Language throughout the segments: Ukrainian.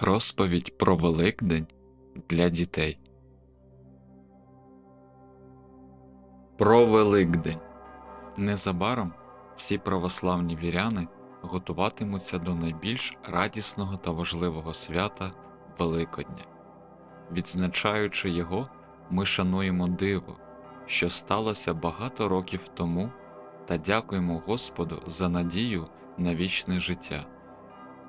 Розповідь про Великдень для дітей. Про Великдень. Незабаром всі православні віряни готуватимуться до найбільш радісного та важливого свята Великодня. Відзначаючи його, ми шануємо диво, що сталося багато років тому, та дякуємо Господу за надію на вічне життя.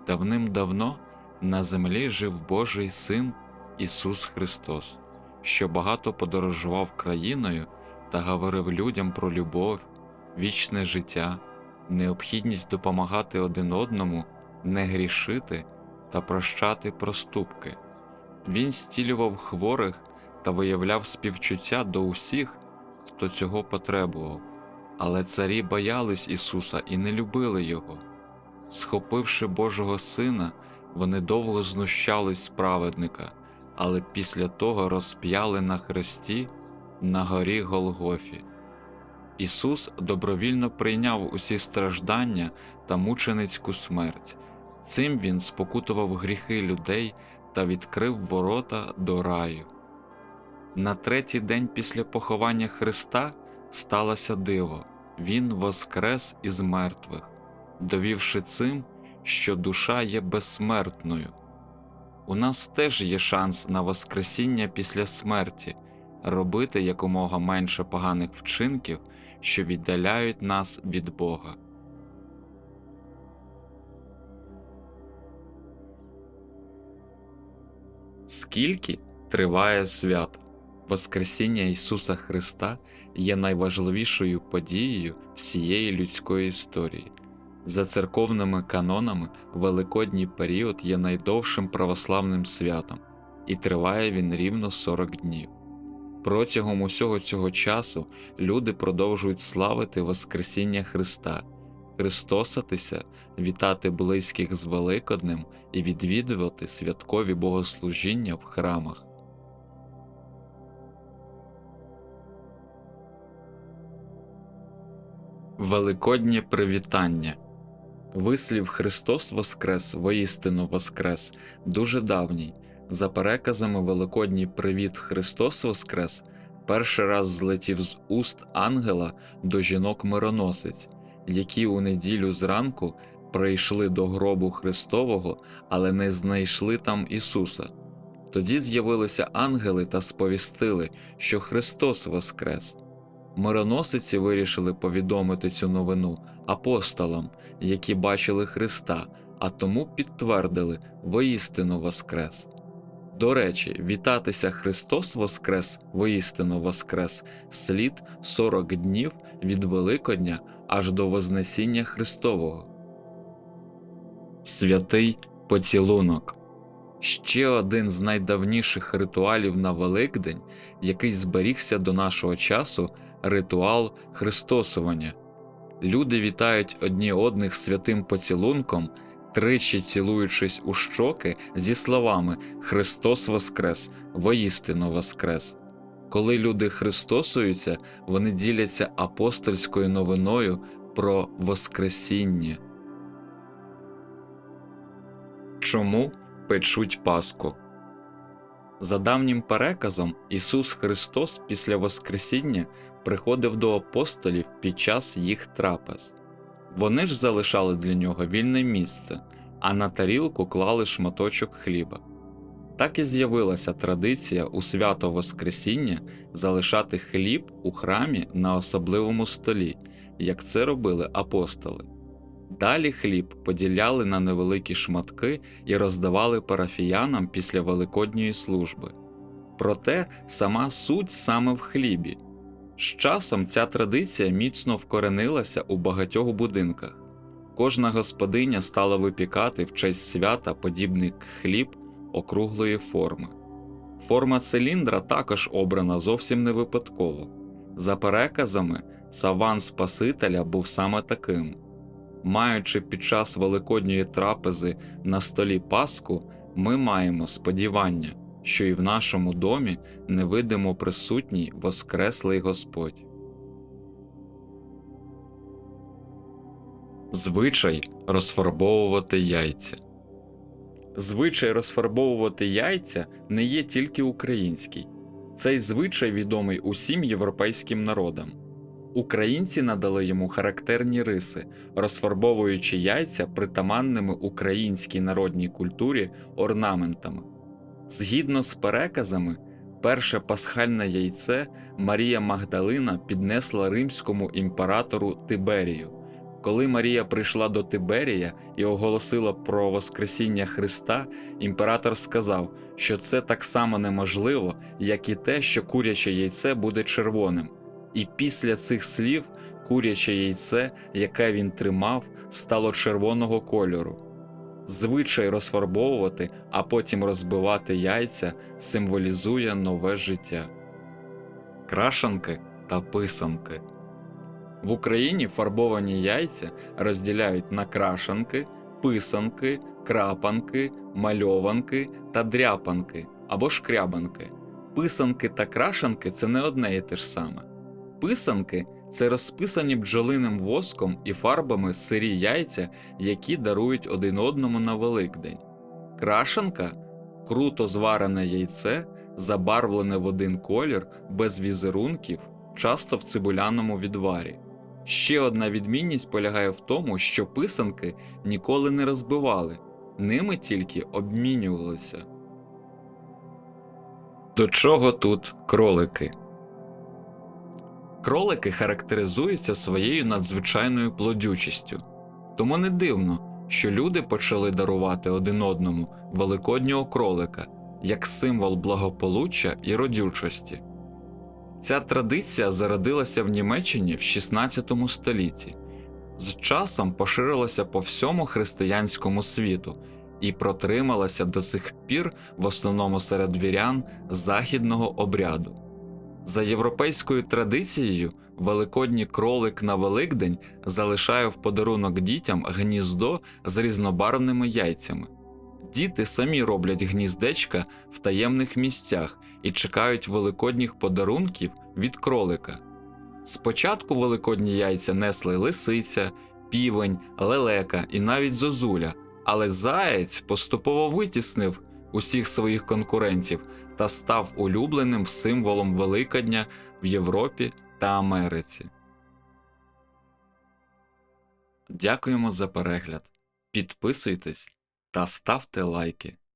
Давним-давно на землі жив Божий Син Ісус Христос, що багато подорожував країною та говорив людям про любов, вічне життя, необхідність допомагати один одному, не грішити та прощати проступки. Він стілював хворих та виявляв співчуття до усіх, хто цього потребував, але царі боялись Ісуса і не любили Його. Схопивши Божого Сина, вони довго знущались з праведника, але після того розп'яли на хресті на горі Голгофі. Ісус добровільно прийняв усі страждання та мученицьку смерть. Цим Він спокутував гріхи людей та відкрив ворота до раю. На третій день після поховання Христа сталося диво Він воскрес із мертвих, довівши цим, що душа є безсмертною. У нас теж є шанс на Воскресіння після смерті, робити якомога менше поганих вчинків, що віддаляють нас від Бога. Скільки триває свято? Воскресіння Ісуса Христа є найважливішою подією всієї людської історії. За церковними канонами, Великодній період є найдовшим православним святом, і триває він рівно 40 днів. Протягом усього цього часу люди продовжують славити Воскресіння Христа, христосатися, вітати близьких з Великоднем і відвідувати святкові богослужіння в храмах. Великоднє привітання Вислів Христос Воскрес, воістину Воскрес, дуже давній. За переказами Великодній привіт Христос Воскрес перший раз злетів з уст ангела до жінок мироносець, які у неділю зранку прийшли до гробу Христового, але не знайшли там Ісуса. Тоді з'явилися ангели та сповістили, що Христос Воскрес. Мироносиці вирішили повідомити цю новину апостолам, які бачили Христа, а тому підтвердили воістину Воскрес. До речі, вітатися Христос Воскрес, воістину Воскрес, слід 40 днів від Великодня аж до Вознесіння Христового. Святий поцілунок ще один з найдавніших ритуалів на Великдень, який зберігся до нашого часу ритуал Христосування. Люди вітають одні одних святим поцілунком, тричі цілуючись у щоки зі словами Христос Воскрес, воістину Воскрес. Коли люди христосуються, вони діляться апостольською новиною про Воскресіння. Чому печуть Пасху? За давнім переказом, Ісус Христос після Воскресіння приходив до апостолів під час їх трапез. Вони ж залишали для нього вільне місце, а на тарілку клали шматочок хліба. Так і з'явилася традиція у свято Воскресіння залишати хліб у храмі на особливому столі, як це робили апостоли. Далі хліб поділяли на невеликі шматки і роздавали парафіянам після Великодньої служби. Проте сама суть саме в хлібі. З часом ця традиція міцно вкоренилася у багатьох будинках. Кожна господиня стала випікати в честь свята подібний хліб округлої форми. Форма циліндра також обрана зовсім не випадково. За переказами, саван Спасителя був саме таким. Маючи під час великодньої трапези на столі Пасху, ми маємо сподівання, що і в нашому домі невидимо присутній Воскреслий Господь. Звичай розфарбовувати яйця. Звичай розфарбовувати яйця не є тільки український. Цей звичай відомий усім європейським народам. Українці надали йому характерні риси, розфарбовуючи яйця притаманними українській народній культурі орнаментами. Згідно з переказами, перше пасхальне яйце Марія Магдалина піднесла римському імператору Тиберію. Коли Марія прийшла до Тиберія і оголосила про Воскресіння Христа, імператор сказав, що це так само неможливо, як і те, що куряче яйце буде червоним. І після цих слів куряче яйце, яке він тримав, стало червоного кольору. Звичай розфарбовувати, а потім розбивати яйця символізує нове життя. Крашанки та писанки. В Україні фарбовані яйця розділяють на крашанки, писанки, крапанки, мальованки та дряпанки або шкрябанки. Писанки та крашанки це не одне і те ж саме. Писанки це розписані бджолиним воском і фарбами сирі яйця, які дарують один одному на Великдень. Крашанка круто зварене яйце, забарвлене в один колір без візерунків, часто в цибуляному відварі. Ще одна відмінність полягає в тому, що писанки ніколи не розбивали, ними тільки обмінювалися. До чого тут кролики? Кролики характеризуються своєю надзвичайною плодючістю, тому не дивно, що люди почали дарувати один одному великоднього кролика як символ благополуччя і родючості. Ця традиція зародилася в Німеччині в 16 столітті, з часом поширилася по всьому християнському світу і протрималася до цих пір в основному серед вірян західного обряду. За європейською традицією, великодній кролик на Великдень залишає в подарунок дітям гніздо з різнобарвними яйцями. Діти самі роблять гніздечка в таємних місцях і чекають великодніх подарунків від кролика. Спочатку великодні яйця несли лисиця, півень, лелека і навіть зозуля, але заєць поступово витіснив усіх своїх конкурентів та став улюбленим символом Великодня в Європі та Америці. Дякуємо за перегляд. Підписуйтесь та ставте лайки.